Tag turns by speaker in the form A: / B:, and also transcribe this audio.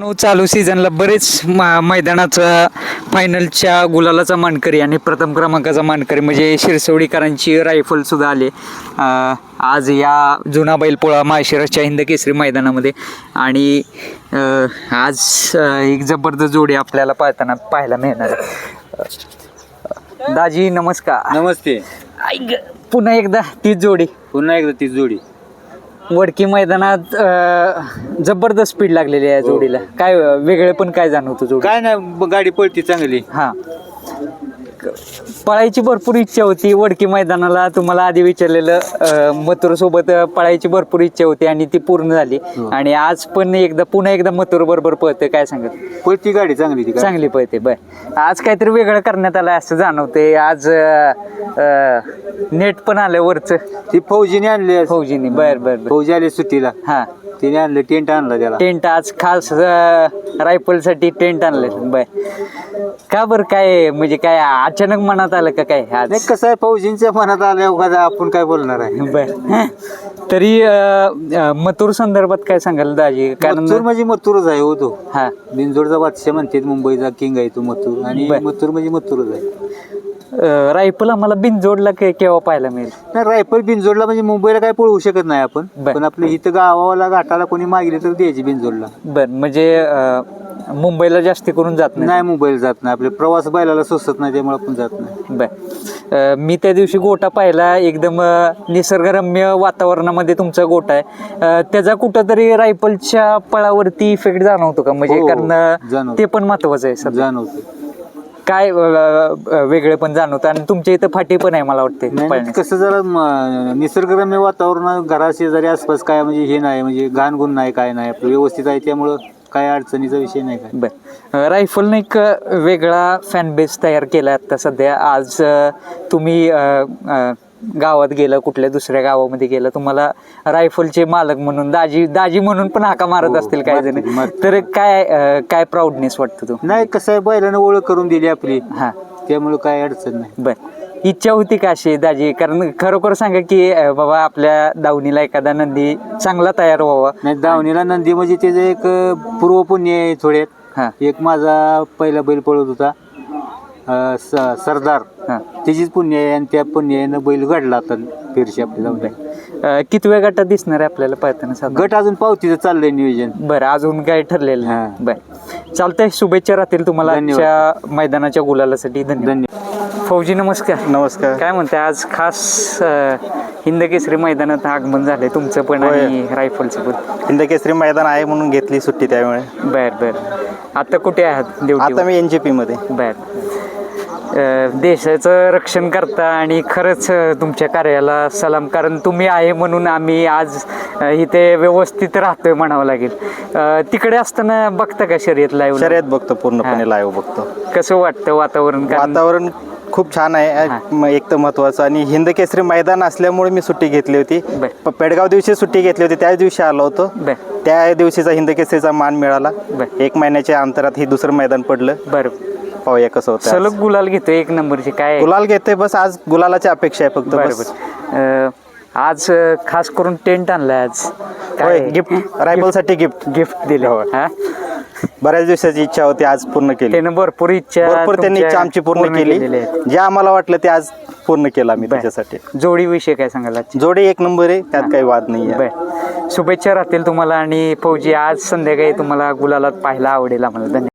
A: No चालू सीझनला बरेच मा- मैदानाचा फायनलच्या गुलालाचा मानकरी आणि प्रथम क्रमांकाचा मानकरी म्हणजे शिरसवडीकरांची रायफल सुद्धा आले. आज या जुना बैलपोळा माळशिरसच्या हिंद केसरी मैदानामध्ये आणि आज एक जबरदस्त जोडी आपल्याला पाहताना पाहायला मिळणार. दाजी नमस्कार.
B: नमस्ते.
A: ऐक, पुन्हा एकदा तीच जोडी.
B: पुन्हा एकदा ती जोडी.
A: वडकी मैदानात अं, जबरदस्त स्पीड लागलेली आहे जोडीला. काय वेगळे पण काय जाणवतं जोडी
B: काय नाही ब- गाडी पळती चांगली.
A: हा. पळायची भरपूर इच्छा होती. वडकी मैदानाला तुम्हाला आधी विचारलेलं मथुर सोबत पळायची भरपूर इच्छा होती आणि ती पूर्ण झाली. आणि आज पण एकदा पुन्हा एकदा मथुर बरोबर पळते काय सांगत?
B: पळती गाडी चांगली ती.
A: चांगली पळते बर. आज काहीतरी वेगळं करण्यात आलं असं जाणवते आज नेट पण आलं वरच.
B: ती फौजीने आणली.
A: फौजीने बर बर बर.
B: फौजी आली सुट्टीला.
A: हा.
B: तिने आणलं टेंट आणला त्याला.
A: टेंट आज खास रायफलसाठी टेंट आणले बर. का बर काय म्हणजे काय अचानक मनात आलं का काय आज?
B: नाही कसं आहे फौजींच्या मनात आल्या का आपण काय बोलणार आहे?
A: बर. तरी अं, मथुर संदर्भात काय सांगाल दाजी? कारण
B: मथुर म्हणजे मथुरच आहे हो तो.
A: हा.
B: बिनजोडचा बादशाह म्हणते मुंबईचा किंग आहे तो मथुर. आणि
A: बर.
B: मथुर म्हणजे मथुरच आहे.
A: अं, रायफल आम्हाला बिनजोडला के- केव्हा पाहायला मिळेल?
B: नाही रायफल बिनजोडला म्हणजे मुंबईला काय पळवू शकत नाही आपण.
A: बर.
B: पण आपल्या इथं गावाला घाटाला कोणी मागली तर द्यायची बिनजोडला.
A: बर म्हणजे अं, मुंबईला जास्ती करून जात नाही?
B: नाही मुंबईला जात नाही. आपले प्रवास बैलाला सोसत नाही त्यामुळे आपण जात नाही.
A: बर. अं, मी त्या दिवशी गोटा पाहिला. एकदम अं, निसर्गरम्य वातावरणामध्ये तुमचा गोटा आहे. अं, त्याचा कुठंतरी रायफलच्या पळावरती इफेक्ट जाणवतो का? म्हणजे
B: हो,
A: कारण अं,
B: जाणवतो.
A: ते पण महत्वाचं आहे सध्या.
B: जाणवते.
A: काय वेगळे पण जाणवतं आणि तुमच्या इथं फाटी पण आहे मला वाटते.
B: कसं जरा निसर्गरम्य वातावरण घरा शेजारी आसपास काय म्हणजे हे नाही म्हणजे घाणगुण नाही काय नाही आपलं व्यवस्थित आहे त्यामुळं काय अडचणीचा विषय नाही काय.
A: बर. रायफलनं एक वेगळा फॅन बेस तयार केला आता सध्या. आज तुम्ही गावात गेलं कुठल्या दुसऱ्या गावामध्ये गेलं तुम्हाला रायफलचे मालक म्हणून दाजी दाजी म्हणून पण हाका मारत
B: हो,
A: असतील काही जण. तर काय अं, काय प्राऊडनेस वाटतं तू
B: नाही कसं आहे बैलानं ओळख करून दिली आपली.
A: हा.
B: त्यामुळं काय अडचण नाही.
A: बर. इच्छा होती का अशी दाजी? कारण खरोखर सांगा की अं, बाबा आपल्या दावणीला एखादा नंदी चांगला तयार व्हावा.
B: नाही दावणीला नंदी म्हणजे त्याचं एक अं, पूर्व पुण्य आहे
A: हा.
B: एक माझा पहिला बैल पळत होता. अं, स- सरदार.
A: हा.
B: त्याचीच पुण्य आहे आणि त्या पुण्यानं बैल घडला आता फिरशी आपली जाऊन.
A: अं, किती वेळ गटात दिसणार आहे आपल्याला पाहताना साधारण?
B: गट अजून पावतीचं चाललंय नियोजन.
A: बरं अजून काय ठरलेलं
B: हा.
A: नाही बर. चालतंय शुभेच्छा राहतील तुम्हाला
B: धन्यवाद.
A: आजच्या मैदानाच्या गुलालासाठी. धन्यवाद.
B: धन्यवाद.
A: फौजी नमस्कार.
C: नमस्कार.
A: काय म्हणते आज खास अं, हिंद केसरी मैदानात आगमन झालंय तुमचं पण
C: होय.
A: आणि रायफलचं पण.
C: हिंद केसरी मैदान आहे म्हणून घेतली सुट्टी त्यामुळे
A: बर बर. आता कुठे आहात ड्युटी
C: आता मी एन जी पी मध्ये.
A: बर. देशाचं रक्षण करता आणि खरंच तुमच्या कार्याला सलाम. कारण तुम्ही आहे म्हणून आम्ही आज इथे व्यवस्थित राहतोय म्हणावं लागेल. तिकडे असताना बघता का शर्यत लाईव्ह
C: शर्यत बघतो. पूर्णपणे लाईव्ह बघतो.
A: कसं वाटतं वातावरण?
C: वातावरण खूप छान आहे एक तर महत्वाचं आणि हिंद केसरी मैदान असल्यामुळे मी सुट्टी घेतली होती. पेडगाव दिवशी सुट्टी घेतली होती त्याच दिवशी आलो होतो. त्या दिवशीचा हिंद केसरीचा मान मिळाला. एक महिन्याच्या अंतरात हे दुसरं मैदान पडलं.
A: बरं.
C: पाहूया कसं होतं आज.
A: सलग गुलाल घेतो एक नंबरची काय
C: गुलाल घेते बस आज गुलालाची अपेक्षा आहे फक्त
A: बरं
C: बस.
A: बरं अं, आज अं, खास करून टेंट आणलाय आज.
C: होय गिफ्ट रायफलसाठी गिफ्ट.
A: गिफ्ट दिलं.
C: होय.
A: हा?
C: बऱ्याच दिवसाची इच्छा होती आज पूर्ण केली.
A: त्यानं भरपूर इच्छा
C: भरपूर त्यांनी
A: तुमच्या
C: इच्छा आमची पूर्ण
A: केलेल्या
C: केली.
A: आहेत.
C: जे आम्हाला वाटलं ते आज पूर्ण केलं आम्ही. त्याच्यासाठी.
A: जोडी विषय काय आजची?
C: जोडी एक नंबर आहे त्यात काही वाद नाही आहे.
A: बर. शुभेच्छा राहतील तुम्हाला आणि फौजी आज संध्याकाळी तुम्हाला गुलालात पाहायला आवडेल आम्हाला. धन्यवाद.